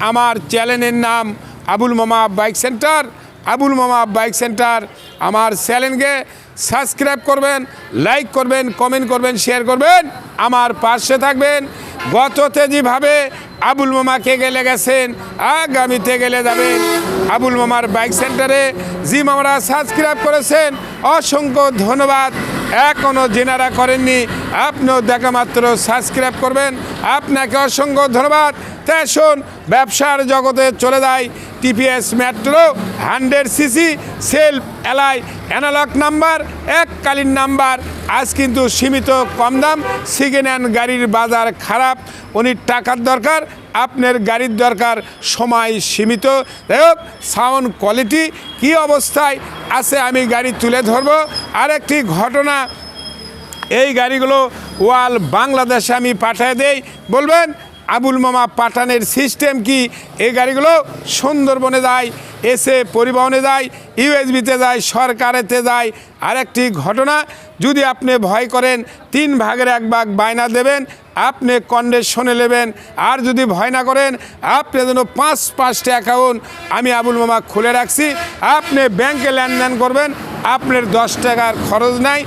আমার চ্যানেলের নাম আবুল মামা বাইক সেন্টার। আবুল মামা বাইক সেন্টার, আমার চ্যানেলকে সাবস্ক্রাইব করবেন, লাইক করবেন, কমেন্ট করবেন, শেয়ার করবেন। আমার পাশে থাকবেন। গততে যেভাবে আবুল মামাকে গেলে গেছেন, আগামীতে গেলে যাবেন। আবুল মামার বাইক সেন্টারে জি মামারা সাবস্ক্রাইব করেছেন। অসংখ্য ধন্যবাদ। এখনও জেনারা করেননি। আপনিও দেখা মাত্র সাবস্ক্রাইব করবেন। আপনাকে অসংখ্য ধন্যবাদ। তাই শোন ব্যবসার জগতে চলে যায় TPS metro, hundred CC, self alloy, analog number এককালীন নাম্বার। আজ কিন্তু সীমিত কম দাম সেকেন্ড হ্যান্ড গাড়ির বাজার খারাপ। উনি টাকার দরকার, আপনার গাড়ির দরকার। সময় সীমিত। যাই হোক, সাউন্ড কোয়ালিটি কী অবস্থায় আছে আমি গাড়ি তুলে ধরবো। আরেকটি ঘটনা, এই গাড়িগুলো ওয়াল বাংলাদেশে আমি পাঠিয়ে দেই। বলবেন আবুল মামা পাঠানের সিস্টেম কি? এই গাড়িগুলো সুন্দরবনে যায়, এসে পরিবহনে যায়, ইউএসবিতে যায়, সরকারেতে যায়। আরেকটি ঘটনা, যদি আপনি ভয় করেন, তিন ভাগের এক ভাগ বায়না দেবেন, আপনি কন্ডেশনে নেবেন। আর যদি ভয় না করেন, আপনি যেন পাঁচ পাঁচটা অ্যাকাউন্ট আমি আবুল মামা খুলে রাখছি। আপনি ব্যাংকে লেনদেন করবেন, আপনার দশ টাকার খরচ নাই।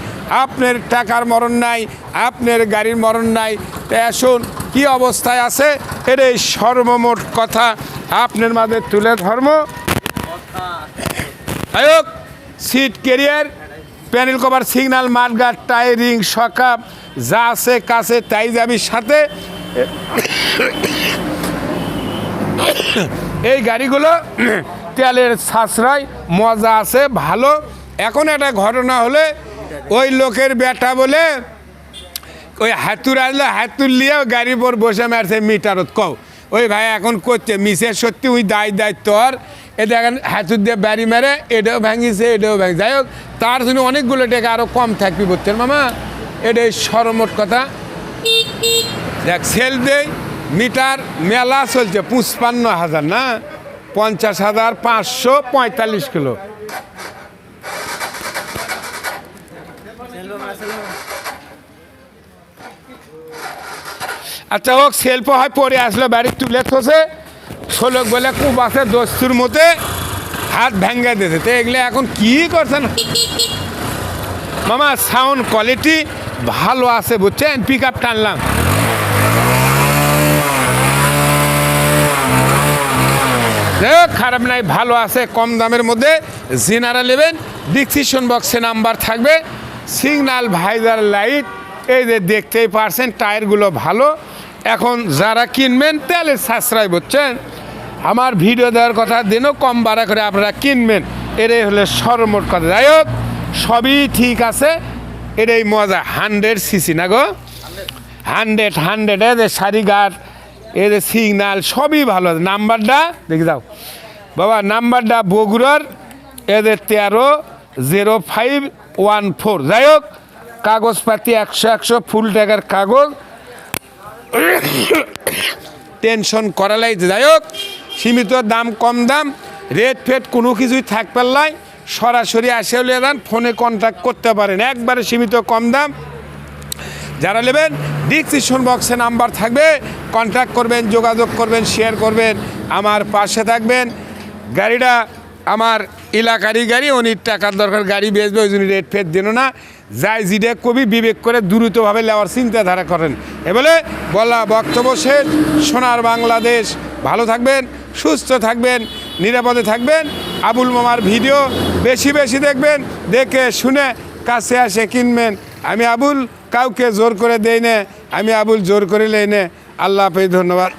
আপনার টাকার মরণ নাই, আপনার গাড়ির মরণ নাই। আসুন কী অবস্থায় আছে? এর এই সর্বমোট কথা। আপনার মাঝে তুলে ধর্ম। Seat carrier panel cover signal mudguard tiring সকাপ, যা আছে, কাছে, তাই যাবি সাথে। এই গাড়িগুলো তেলের সাশ্রয়, মজা আছে, ভালো। এখন একটা ঘটনা হলে ওই লোকের বেটা বলে, ওই হাতুর আসলে হাতুর নিয়ে গাড়ির পর বসে মারছে মিটারত, কও। ওই ভাই এখন করছে মিসের সত্যি ওই দায় দায়িত্ব আর। এ দেখেন হাতুর দিয়ে বাড়ি মেরে এটাও ভাঙিছে এটাও ভাঙি যাই হোক, তার জন্য অনেকগুলো টাকা আরও কম থাকবি বুঝছেন মামা? এটাই সরমোট কথা। দেখ সেল দেই, মিটার মেলা চলছে, পঁচপান্ন হাজার না? পঞ্চাশ হাজার পাঁচশো পঁয়তাল্লিশ কিলো। আচ্ছা হোক, শিল্প হয়, পরে আসলো, বাড়ি তুলে থসে। ষোলক বলে, খুব আছে, দস্তুর মতে হাত ভেঙে দিয়েছে। তো এগুলো এখন কি করছেন? মামা সাউন্ড কোয়ালিটি ভালো আছে বুঝছেন? পিক আপ টানলাম খারাপ নাই, ভালো আছে, কম দামের মধ্যে জিনারা নেবেন। ডিসক্রিপশন বক্সে নাম্বার থাকবে। সিগন্যাল ভাইজার লাইট এই যে দেখতেই পারছেন, টায়ারগুলো ভালো। এখন যারা কিনবেন তেলের সাশ্রয়, বুঝছেন? আমার ভিডিও দেওয়ার কথা, দিনও কম ভাড়া করে আপনারা কিনবেন। এটাই হলে সর্বমোট কথা। যাই হোক, সবই ঠিক আছে। এটাই মজা। হান্ড্রেড সিসি, না গো? Hundred hundred. এ যে সারিঘাট এ যে সিগনাল, সবই ভালো আছে। নাম্বারটা, দেখে যাও। বাবা, নাম্বারটা বগুড়ার এদের তেরো, জিরো ফাইভ, ওয়ান ফোর। যাই হোক, কাগজপাতি একশো একশো, ফুল টাকার কাগজ। টেনশন করালাই যাই হোক সীমিত দাম, কম দাম, রেট ফেট কোনো কিছুই থাক পারলাই, সরাসরি আসে হলে যান, ফোনে কন্ট্যাক্ট করতে পারেন। একবারে সীমিত, কম দাম। যারা নেবেন ডিসক্রিপশন বক্সে নাম্বার থাকবে কন্ট্যাক্ট করবেন, যোগাযোগ করবেন শেয়ার করবেন, আমার পাশে থাকবেন। গাড়িটা আমার এলাকারই গাড়ি, উনি টাকার দরকার, গাড়ি বেচবে, ওই জন্য রেট ফেট দিন না। যাই জিডে কবি বিবেক করে দ্রুতভাবে নেওয়ার চিন্তাধারা করেন। এ বলে বলা বক্তব্য শেষ। সোনার বাংলাদেশ। ভালো থাকবেন, সুস্থ থাকবেন, নিরাপদে থাকবেন। আবুল মামার ভিডিও বেশি বেশি দেখবেন, দেখে শুনে কাছে আসে কিনবেন। আমি আবুল, কাউকে জোর করে দেই না, আমি আবুল জোর করে লেই না। আল্লাহ হাফেজ, ধন্যবাদ।